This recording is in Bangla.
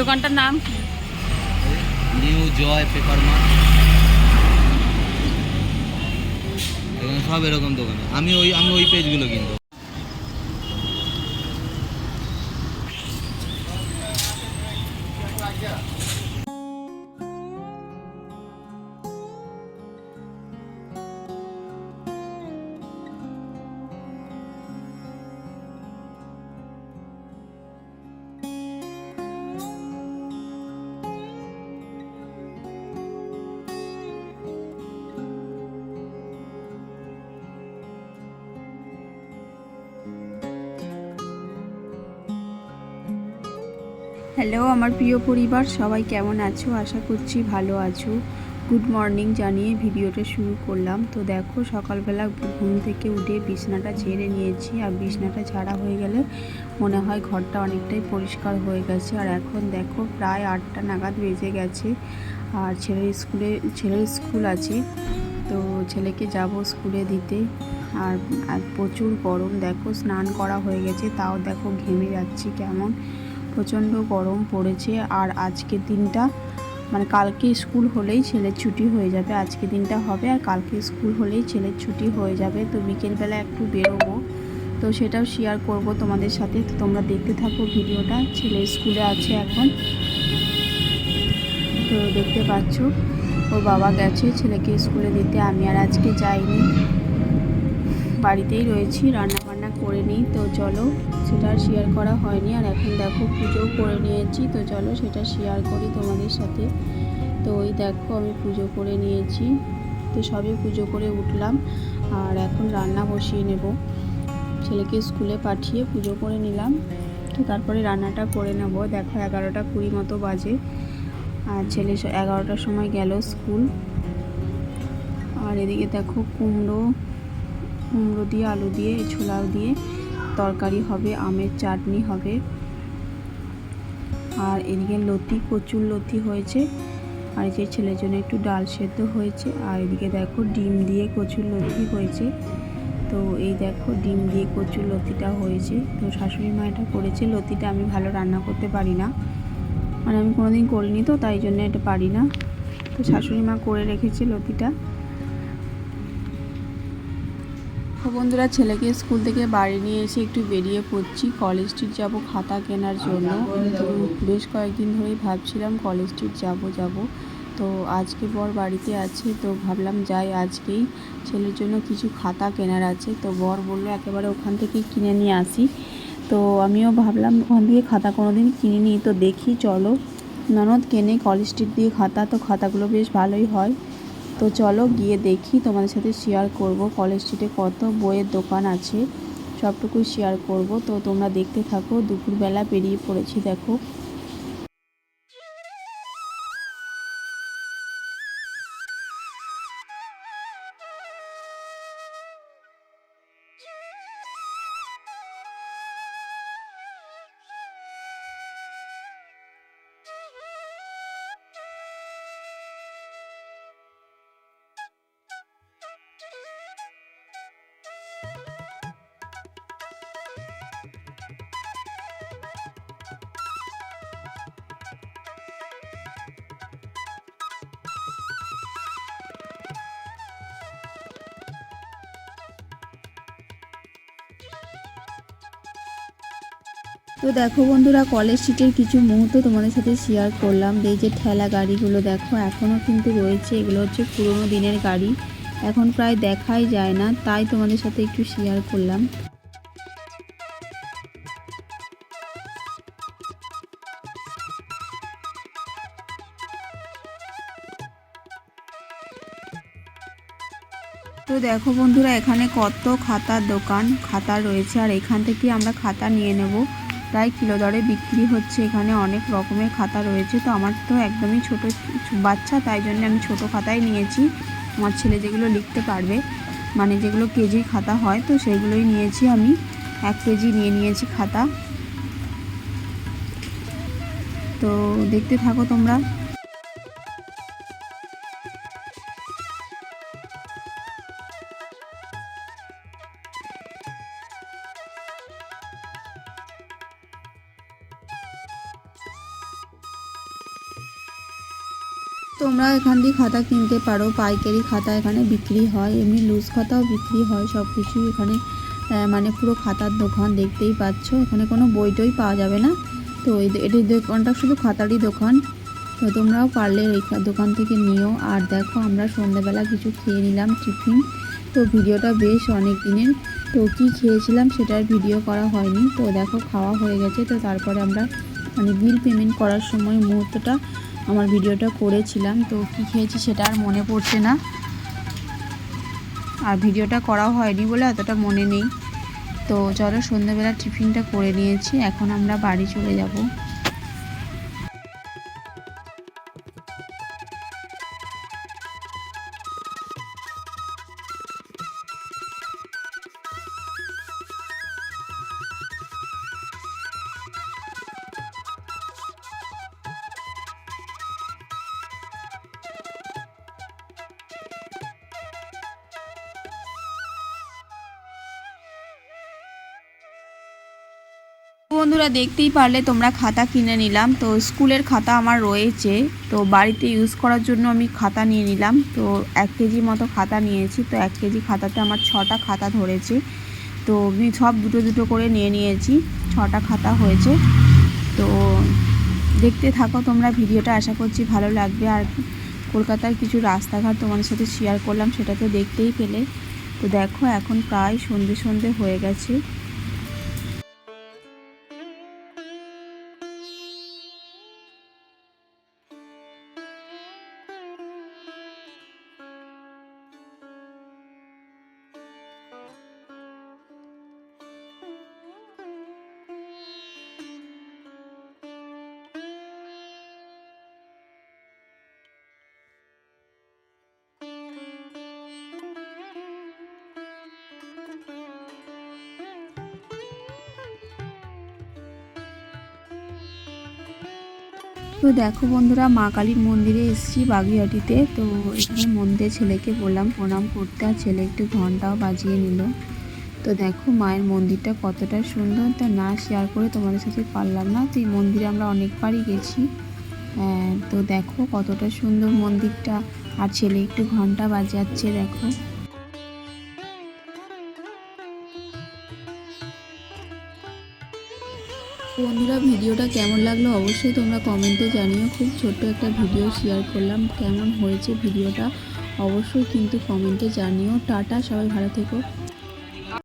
দোকানটার নাম কি? New Joy Paper Mart. সব এরকম দোকান। আমি ওই আমি ওই পেজগুলো কিনবো। হ্যালো, আমার প্রিয় পরিবার, সবাই কেমন আছো? আশা করছি ভালো আছো। গুড মর্নিং জানিয়ে ভিডিওটা শুরু করলাম। তো দেখো, সকালবেলা ঘুম থেকে উঠে বিছনাটা ঝেড়ে নিয়েছি আর বিছনাটা ঝাড়া হয়ে গেলে মনে হয় ঘরটা অনেকটাই পরিষ্কার হয়ে গেছে। আর এখন দেখো, প্রায় আটটা নাগাদ বেজে গেছে আর ছেলের স্কুলে, ছেলের স্কুল আছে। তো ছেলেকে যাব স্কুলে দিতে। আর প্রচুর গরম। দেখো, স্নান করা হয়ে গেছে। তাও দেখো, ঘেমে যাচ্ছি কেমন। প্রচণ্ড গরম পড়েছে আর আজকের দিনটা মানে কালকে স্কুল হলেই ছেলের ছুটি হয়ে যাবে, আজকে দিনটা হবে আর কালকে স্কুল হলেই ছেলের ছুটি হয়ে যাবে। তো বিকেলবেলা একটু বেরোবো, তো সেটাও শেয়ার করব তোমাদের সাথে। তো তোমরা দেখতে থাকো ভিডিওটা, ছেলে স্কুলে আছে এখন। তো দেখতে পাচ্ছ, ওর বাবা গেছে ছেলেকে স্কুলে দিতে, আমি আর আজকে যাইনি। বাড়িতেই রয়েছি রান্না করে নিই। তো চলো, সেটা আর শেয়ার করা হয়নি। আর এখন দেখো পুজো করে নিয়েছি। তো চলো, সেটা শেয়ার করি তোমাদের সাথে। তো ওই দেখো, আমি পুজো করে নিয়েছি। তো সবই পুজো করে উঠলাম। আর এখন রান্না বসিয়ে নেব। ছেলেকে স্কুলে পাঠিয়ে পুজো করে নিলাম। তো তারপরে রান্নাটা করে নেব। দেখো, এগারোটা কুড়ি মতো বাজে। আর ছেলে এগারোটার সময় গেল স্কুল। আর এদিকে দেখো কুমড়ো কুমড়ো দিয়ে, আলু দিয়ে ছোলা দিয়ে তরকারি হবে, আমের চাটনি হবে। আর এদিকে লতি, প্রচুর লতি হয়েছে। আর যে ছেলের জন্য একটু ডাল সেদ্ধ হয়েছে। আর এদিকে দেখো ডিম দিয়ে কচুর লতি হয়েছে। তো এই দেখো ডিম দিয়ে কচুর লতিটা হয়েছে। তো শাশুড়ি মা এটা করেছে। লতিটা আমি ভালো রান্না করতে পারি না। মানে আমি কোনোদিন করিনি তো, তাই জন্য এটা পারি না। তো শাশুড়ি মা করে রেখেছে লতিটা। তো বন্ধুরা, ছেলেকে স্কুল থেকে বাড়ি নিয়ে এসে একটু বেরিয়ে পড়ছি। কলেজ স্ট্রিট যাব খাতা কেনার জন্য। বেশ কয়েকদিন ধরেই ভাবছিলাম কলেজ স্ট্রিট যাব যাব। তো আজকে বর বাড়িতে আছে, তো ভাবলাম যাই আজকেই। ছেলের জন্য কিছু খাতা কেনার আছে, তো বর বলল একেবারে ওখান থেকেই কিনে নিয়ে আসি। তো আমিও ভাবলাম ওখান থেকে খাতা কোনো দিন কিনিনি, তো দেখি চলো। ননদ কেনে কলেজ স্ট্রিট দিয়ে খাতা, তো খাতাগুলো বেশ ভালোই হয়। তো চলো গিয়ে দেখি তোমাদের সাথে শেয়ার করব। কলেজ স্ট্রিটে কত বইয়ের দোকান আছে, সবটুকুই শেয়ার করব। তো তোমরা দেখতে থাকো, দুপুরবেলা বেরিয়ে পড়েছি, দেখো। তো দেখো বন্ধুরা কলেজ স্ট্রিটের কিছু মুহূর্ত তোমাদের সাথে শেয়ার করলাম। এই যে ঠেলা গাড়িগুলো দেখো এখনও কিন্তু রয়েছে। এগুলো হচ্ছে পুরোনো দিনের গাড়ি। এখন প্রায় দেখাই যায় না, তাই তোমাদের সাথে একটু শেয়ার করলাম। তো দেখো বন্ধুরা, এখানে কত খাতার দোকান, খাতা রয়েছে, আর এখান থেকে আমরা খাতা নিয়ে নেব। প্রায় কিলো দরে বিক্রি হচ্ছে, এখানে অনেক রকমের খাতা রয়েছে। তো আমার তো একদমই ছোট, বাচ্চা, তাই জন্য আমি ছোট খাতাই নিয়েছি। আমার ছেলে যেগুলো লিখতে পারবে মানে যেগুলো কেজি খাতা হয়, তো সেগুলোই নিয়েছি আমি। এক কেজি নিয়ে নিয়েছি খাতা। তো দেখতে থাকো তোমরা। তোমরা এখান দিয়ে খাতা কিনতে পারো। পাইকারি খাতা এখানে বিক্রি হয়, এমনি লুজ খাতাও বিক্রি হয় সব কিছুই এখানে মানে পুরো খাতার দোকান দেখতেই পাচ্ছ। এখানে কোনো বই টই পাওয়া যাবে না। তো এটি দোকানটা শুধু খাতারই দোকান। তো তোমরাও পারলে এই দোকান থেকে নিও। আর দেখো, আমরা সন্ধ্যাবেলা কিছু খেয়ে নিলাম টিফিন। তো ভিডিওটা বেশ অনেক দিনের। তো কী খেয়েছিলাম সেটার ভিডিও করা হয়নি। তো দেখো, খাওয়া হয়ে গেছে। তো তারপরে আমরা মানে বিল পেমেন্ট করার সময় মুহূর্তটা আমার ভিডিওটা করেছিলাম, তো কী খেয়েছি সেটা আর মনে পড়ছে না। আর ভিডিওটা করাও হয়নি বলে এতটা মনে নেই। তো চলো সন্ধ্যেবেলা টিফিনটা করে নিয়েছি, এখন আমরা বাড়ি চলে যাব। বন্ধুরা দেখতেই পারলে তোমরা খাতা কিনে নিলাম। তো স্কুলের খাতা আমার রয়েছে। তো বাড়িতে ইউজ করার জন্য আমি খাতা নিয়ে নিলাম। তো এক কেজি মতো খাতা নিয়েছি। তো এক কেজি খাতাতে আমার ছটা খাতা ধরেছে। তো আমি সব দুটো দুটো করে নিয়ে নিয়েছি। ছটা খাতা হয়েছে। তো দেখতে থাকো তোমরা ভিডিওটা। আশা করছি ভালো লাগবে। আর কলকাতার কিছু রাস্তাঘাট তোমাদের সাথে শেয়ার করলাম, সেটা তো দেখতেই পেলে। তো দেখো, এখন প্রায় সন্ধে সন্ধে হয়ে গেছে। তো দেখো বন্ধুরা, মা কালীর মন্দিরে এসেছি বাগুইহাটিতে। তো এখানে মন্দিরে ছেলেকে বললাম প্রণাম করতে আর ছেলে একটু ঘন্টাও বাজিয়ে নিল। তো দেখো মায়ের মন্দিরটা কতটা সুন্দর। তা না শেয়ার করে তোমাদের সাথে পারলাম না। তো এই মন্দিরে আমরা অনেকবারই গেছি। তো দেখো কতটা সুন্দর মন্দিরটা। আর ছেলে একটু ঘণ্টা বাজাচ্ছে, দেখো। বন্ধুরা, ভিডিওটা কেমন লাগল অবশ্যই তোমরা কমেন্টে জানিও। খুব ছোট্ট একটা ভিডিও শেয়ার করলাম। কেমন হয়েছে ভিডিওটা অবশ্যই কিন্তু কমেন্টে জানিও। টাটা, সবাই ভালো থেকো।